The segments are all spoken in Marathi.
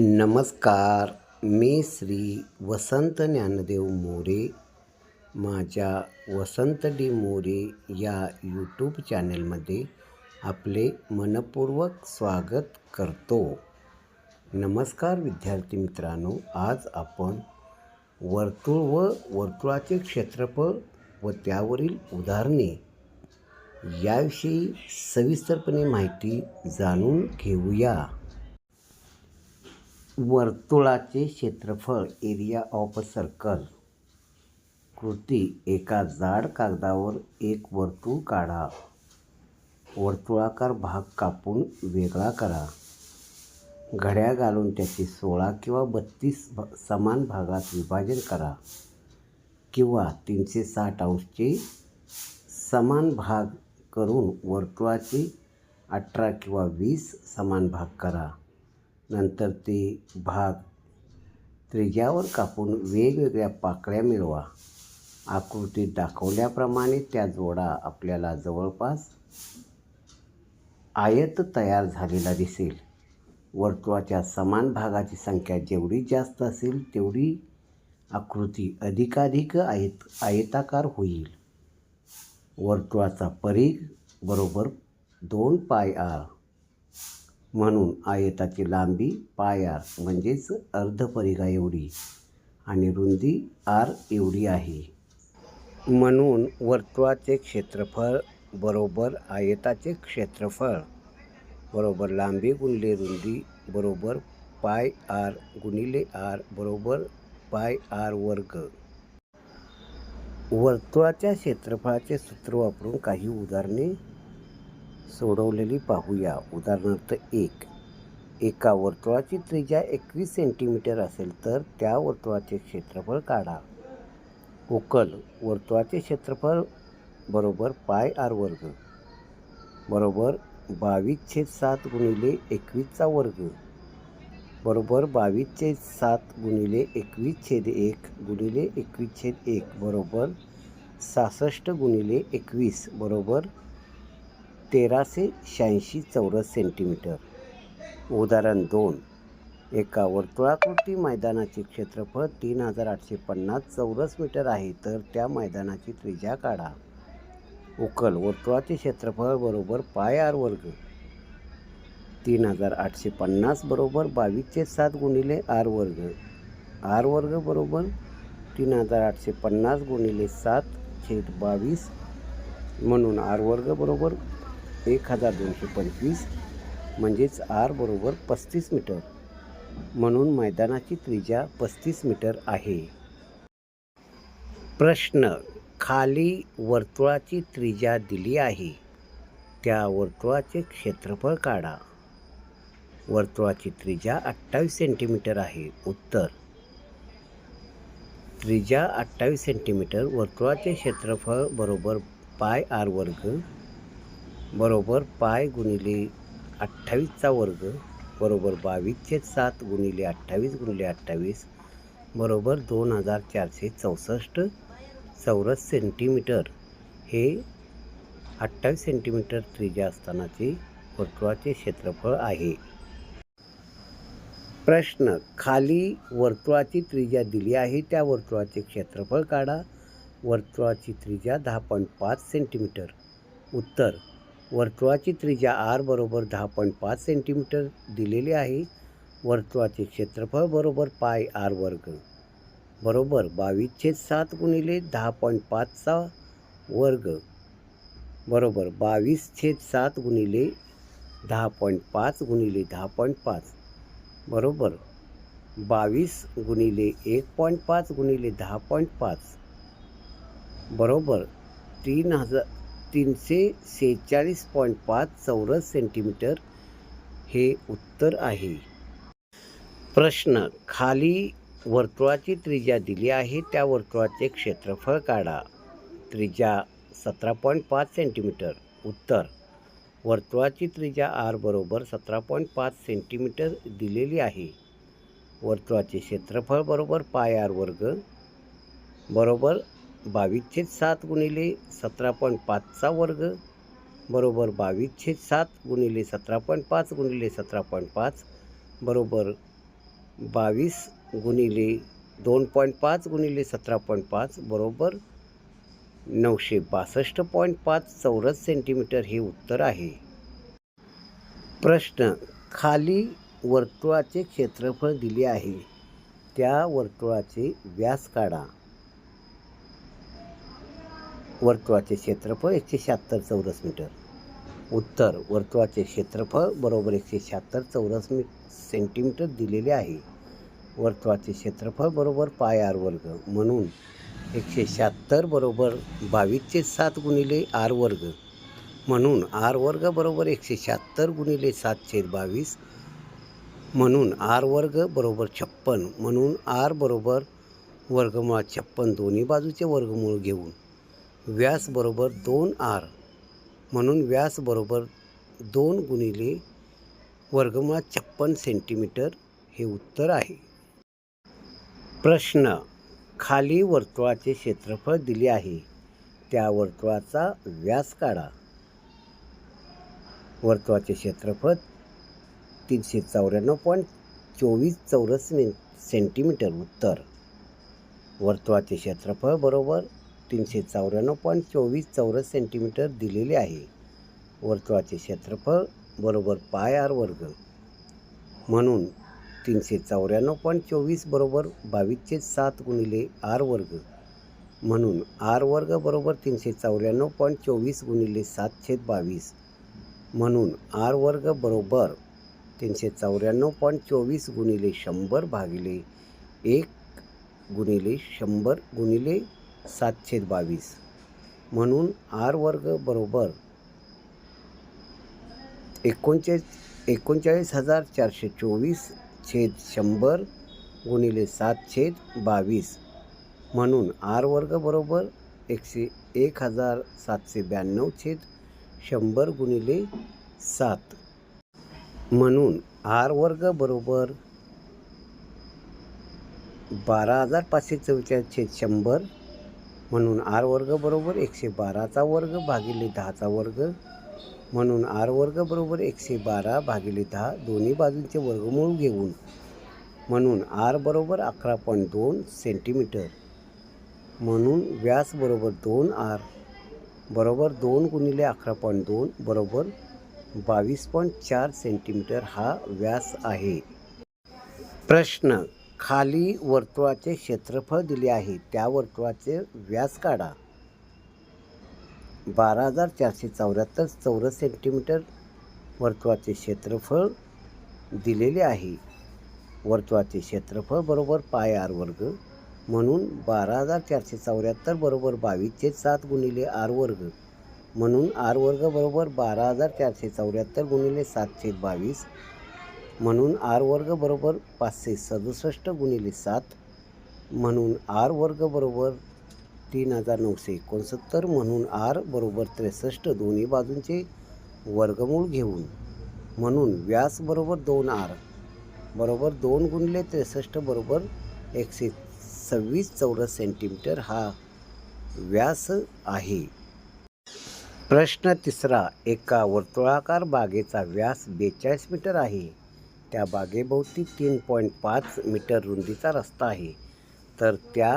नमस्कार. मी श्री वसंत ज्ञानदेव मोरे माझ्या वसंत डी मोरे या यूट्यूब चॅनलमध्ये आपले मनपूर्वक स्वागत करतो. नमस्कार विद्यार्थी मित्रांनो आज आपण वर्तुळ व वर्तुळाचे क्षेत्रफळ व त्यावरील उदाहरणे याविषयी सविस्तरपणे माहिती जाणून घेऊया. वर्तुळाचे क्षेत्रफळ एरिया ऑफ अ सर्कल कृती एका जाड कागदावर एक वर्तुळ काढा. वर्तुळाकार भाग कापून वेगळा करा. घड्या घालून त्याचे सोळा किंवा बत्तीस समान भागात विभाजन करा. किंवा तीनशे साठ अंशचे समान भाग करून वर्तुळाचे अठरा किंवा वीस समान भाग करा. नंतर ते भाग त्रिज्यावर कापून वेगवेगळ्या पाकळ्या मिळवा. आकृतीत दाखवल्याप्रमाणे त्या जोडा आपल्याला जवळपास आयत तयार झालेला दिसेल. वर्तुळाच्या समान भागाची संख्या जेवढी जास्त असेल तेवढी आकृती अधिकाधिक आयत आयताकार होईल. वर्तुळाचा परीघ बरोबर दोन पाय आर. म्हणून आयताची लांबी पाय आर म्हणजेच अर्धपरिघा एवढी आणि रुंदी आर एवढी आहे. म्हणून वर्तुळाचे क्षेत्रफळ बरोबर आयताचे क्षेत्रफळ बरोबर लांबी गुणले रुंदी बरोबर पाय आर गुणिले आर बरोबर पाय आर वर्ग. वर्तुळाच्या क्षेत्रफळाचे सूत्र वापरून काही उदाहरणे सोडवलेली पाहूया. उदाहरणार्थ एक. एका वर्तुळाची त्रिज्या एकवीस सेंटीमीटर असेल तर त्या वर्तुळाचे क्षेत्रफळ काढा. उकल. वर्तुळाचे क्षेत्रफळ बरोबर पाय आर वर्ग. बरोबर बावीस छेद सात गुणिले एकवीसचा वर्ग. बरोबर बावीस छेद सात गुणिले एकवीस छेद एक गुणिले एकवीस छेद एक. बरोबर सहासष्ट गुणिले एकवीस. बरोबर तेराशे शहाऐंशी चौरस सेंटीमीटर. उदाहरण दोन. एका वर्तुळाकृती मैदानाचे क्षेत्रफळ तीन हजार आठशे पन्नास चौरस मीटर आहे तर त्या मैदानाची त्रिज्या काढा. उकल. वर्तुळाचे क्षेत्रफळ बरोबर पाय आर वर्ग. तीन हजार आठशे पन्नास बरोबर बावीसचे सात गुणिले आर वर्ग. आर वर्ग बरोबर तीन हजार आठशे पन्नास गुणिले सात छेद बावीस म्हणून आर वर्ग बरोबर एक हजार दोनशे पंचवीस म्हणजेच आर बरोबर पस्तीस मीटर. म्हणून मैदानाची त्रिज्या पस्तीस मीटर आहे. प्रश्न खाली वर्तुळाची त्रिज्या दिली आहे. त्या वर्तुळाचे क्षेत्रफळ काढा. वर्तुळाची त्रिज्या अठ्ठावीस सेंटीमीटर आहे. उत्तर. त्रिज्या अठ्ठावीस सेंटीमीटर वर्तुळाचे क्षेत्रफळ बरोबर पाय आर वर्ग बरोबर पाय गुणिले अठ्ठावीसचा वर्ग बरोबर बावीसचे सात गुणिले अठ्ठावीस गुणिले अठ्ठावीस बरोबर दोन हजार चारशे चौसष्ट चौरस सेंटीमीटर हे अठ्ठावीस सेंटीमीटर त्रिज्या असतानाचे वर्तुळाचे क्षेत्रफळ आहे. प्रश्न खाली वर्तुळाची त्रिज्या दिली आहे त्या वर्तुळाचे क्षेत्रफळ काढा. वर्तुळाची त्रिज्या दहा पॉईंट पाच सेंटीमीटर उत्तर वर्तुळाची त्रिज्या आर बरोबर दहा पॉईंट पाच सेंटीमीटर दिलेली आहे. वर्तुळाचे क्षेत्रफळ बरोबर पाय आर वर्ग. बरोबर बावीस छेद सात गुणिले दहा पॉईंट पाचचा वर्ग. बरोबर बावीस छेद सात गुणिले दहा पॉईंट पाच गुणिले दहा पॉईंट पाच. बरोबर बावीस गुणिले एक पॉईंट पाच गुणिले दहा पॉईंट पाच. बरोबर तीन हजार तीनशे सेहेचाळीस पॉईंट पाच चौरस सेंटीमीटर हे उत्तर आहे. प्रश्न खाली वर्तुळाची त्रिज्या दिली आहे त्या वर्तुळाचे क्षेत्रफळ काढा. त्रिज्या सतरा पॉईंट पाच सेंटीमीटर. उत्तर वर्तुळाची त्रिज्या आर बरोबर सतरा पॉईंट पाच सेंटीमीटर दिलेली आहे. वर्तुळाचे क्षेत्रफळ बरोबर पाय आर वर्ग बरोबर बावीस छेद सात गुणिले सतरा पॉईंट पाचचा वर्ग बरोबर बावीस छेद सात गुणिले सतरा पॉईंट पाच गुणिले सतरा पॉईंट पाच बरोबर बावीस गुणिले दोन पॉईंट पाच गुणिले सतरा पॉईंट पाच बरोबर नऊशे बासष्ट पॉईंट पाच चौरस सेंटीमीटर हे उत्तर आहे. प्रश्न खाली वर्तुळाचे क्षेत्रफळ दिले आहे. त्या वर्तुळाचे व्यास काढा. वर्तुळाचे क्षेत्रफळ एकशे शहात्तर चौरस मीटर. उत्तर वर्तुळाचे क्षेत्रफळ बरोबर एकशे शहात्तर चौरस मी सेंटीमीटर दिलेले आहे. वर्तुळाचे क्षेत्रफळ बरोबर पाय आर वर्ग म्हणून एकशे शहात्तर बरोबर बावीसचे सात गुणिले आर वर्ग म्हणून आर वर्ग बरोबर एकशे शहात्तर गुणिले सातशे बावीस म्हणून आर वर्ग बरोबर छप्पन म्हणून आर बरोबर वर्गमुळात छप्पन दोन्ही बाजूचे वर्गमूळ घेऊन व्यास बरोबर दोन आर म्हणून व्यास बरोबर दोन गुणिले वर्गमुळात छप्पन सेंटीमीटर हे उत्तर आहे. प्रश्न खाली वर्तुळाचे क्षेत्रफळ दिले आहे. त्या वर्तुळाचा व्यास काढा. वर्तुळाचे क्षेत्रफळ तीनशे चौऱ्याण्णव पॉईंट चोवीस चौरस मे सेंटीमीटर उत्तर. वर्तुळाचे क्षेत्रफळ बरोबर तीनशे चौऱ्याण्णव पॉईंट चोवीस चौरस सेंटीमीटर दिलेले आहे. वर्तुळाचे क्षेत्रफळ बरोबर पाय आर वर्ग. म्हणून तीनशे चौऱ्याण्णव पॉईंट चोवीस बरोबर बावीसचे सात गुणिले आर वर्ग. म्हणून आर वर्ग बरोबर तीनशे चौऱ्याण्णव पॉईंट चोवीस गुणिले सातशे बावीस. म्हणून आर वर्ग बरोबर तीनशे चौऱ्याण्णव पॉईंट चोवीस गुणिले शंभर भागिले एक गुणिले शंभर गुणिले सातशे बावीस. म्हणून आर वर्ग बरोबर एकोणचाळीस एकोणचाळीस हजार चारशे चोवीस छेद शंभर गुणिले सात छेद बावीस. म्हणून आर वर्ग बरोबर एकशे एक हजार सातशे ब्याण्णव छेद शंभर गुणिले सात. म्हणून आर वर्ग बरोबर बारा हजार पाचशे चव्वेचाळीस छेद शंभर म्हणून आर वर्ग बरोबर एकशे बाराचा वर्ग भागिले दहाचा वर्ग म्हणून आर वर्ग बरोबर एकशे बारा भागिले दहा दोन्ही बाजूंचे वर्गमूळ घेऊन म्हणून आर बरोबर अकरा पॉईंट दोन सेंटीमीटर म्हणून व्यास बरोबर दोन आर बरोबर दोन गुणिले अकरा पॉईंट दोन बरोबर बावीस पॉईंट चार सेंटीमीटर हा व्यास आहे. प्रश्न खाली वर्तुळाचे क्षेत्रफळ दिले आहे. त्या वर्तुळाचे व्यास काढा. बारा हजार चारशे चौऱ्याहत्तर चौरस सेंटीमीटर वर्तुळाचे क्षेत्रफळ दिलेले आहे. वर्तुळाचे क्षेत्रफळ बरोबर पाय आर वर्ग म्हणून बारा हजार चारशे चौऱ्याहत्तर बरोबर बावीसचे सात गुणिले आर वर्ग म्हणून आर वर्ग बरोबर बारा हजार चारशे चौऱ्याहत्तर गुणिले सातशे बावीस म्हणून आर वर्ग बरोबर पाचशे सदुसष्ट गुणिले सात म्हणून आर वर्ग बरोबर तीन हजार नऊशे एकोणसत्तर म्हणून आर बरोबर त्रेसष्ट दोन्ही बाजूंचे वर्गमूळ घेऊन म्हणून व्यास बरोबर दोन आर बरोबर दोन गुणिले त्रेसष्ट बरोबर एकशे सव्वीस चौरस सेंटीमीटर हा व्यास आहे. प्रश्न तिसरा एका वर्तुळाकार बागेचा व्यास बेचाळीस मीटर आहे. त्या बागेभोवती तीन पॉईंट पाच मीटर रुंदीचा रस्ता आहे. तर त्या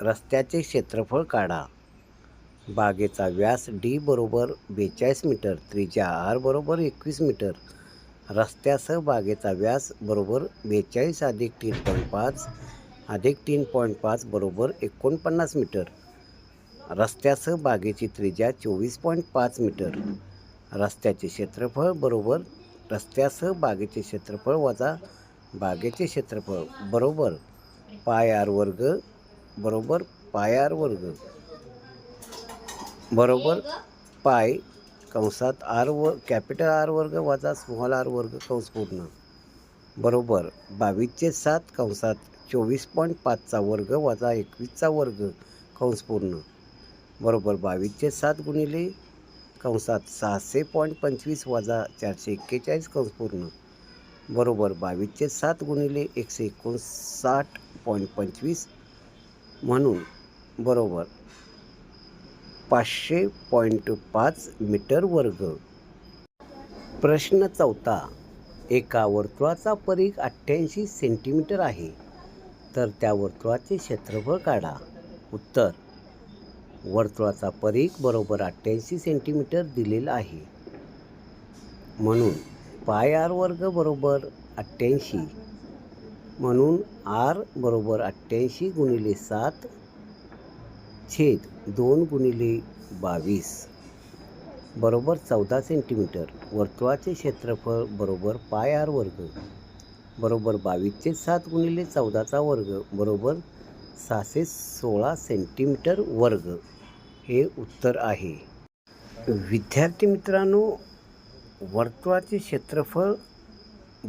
रस्त्याचे क्षेत्रफळ काढा. बागेचा व्यास डी बरोबर बेचाळीस मीटर त्रिज्या आर बरोबर एकवीस मीटर. रस्त्यासह बागेचा व्यास बरोबर बेचाळीस अधिक तीन पॉईंट पाच अधिक तीन पॉईंट पाच बरोबर एकोणपन्नास मीटर. रस्त्यासह बागेची त्रिज्या चोवीस पॉईंट पाच मीटर. रस्त्याचे क्षेत्रफळ बरोबर रस्त्यासह बागेचे क्षेत्रफळ वजा बागेचे क्षेत्रफळ. बरोबर? पाय आर वर्ग बरोबर? पाय आर वर्ग. बरोबर? पाय कंसात आर व कॅपिटल आर वर्ग वजा स्मॉल आर वर्ग कंस पूर्ण. बरोबर? बावीसचे सात कंसात चोवीस पॉईंट पाचचा वर्ग वजा एकवीसचा वर्ग कंस पूर्ण. बरोबर? बावीसचे सात गुणिले कंसात सहाशे पॉईंट पंचवीस वजा चारशे एक्केचाळीस कंस पूर्ण. बरोबर बावीसचे सात गुणिले एकशे एकोणसाठ पॉईंट पंचवीस म्हणून बरोबर पाचशे पॉईंट पाच मीटर वर्ग. प्रश्न चौथा एका वर्तुळाचा परीघ अठ्ठ्याऐंशी सेंटीमीटर आहे तर त्या वर्तुळाचे क्षेत्रफळ काढा. उत्तर वर्तुळाचा परीख बरोबर अठ्ठ्याऐंशी सेंटीमीटर दिलेला आहे. म्हणून पाय आर वर्ग बरोबर अठ्ठ्याऐंशी म्हणून आर बरोबर अठ्ठ्याऐंशी गुणिले सात छेद दोन गुणिले बावीस बरोबर चौदा सेंटीमीटर वर्तुळाचे क्षेत्रफळ बरोबर पाय आर वर्ग बरोबर बावीसचे सात गुणिले चौदाचा वर्ग बरोबर सहाशे सोळा सेंटीमीटर वर्ग. हे उत्तर आहे. विद्यार्थी मित्रांनो वर्तुळाचे क्षेत्रफळ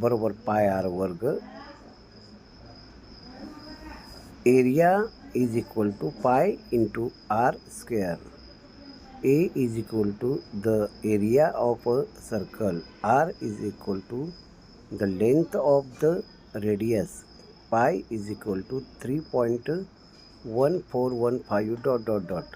बरोबर पाय आर वर्ग. Area is equal to pi into R square. A is equal to the area of a circle. R is equal to the length of the radius. Pi is equal to three point one four one five dot dot dot.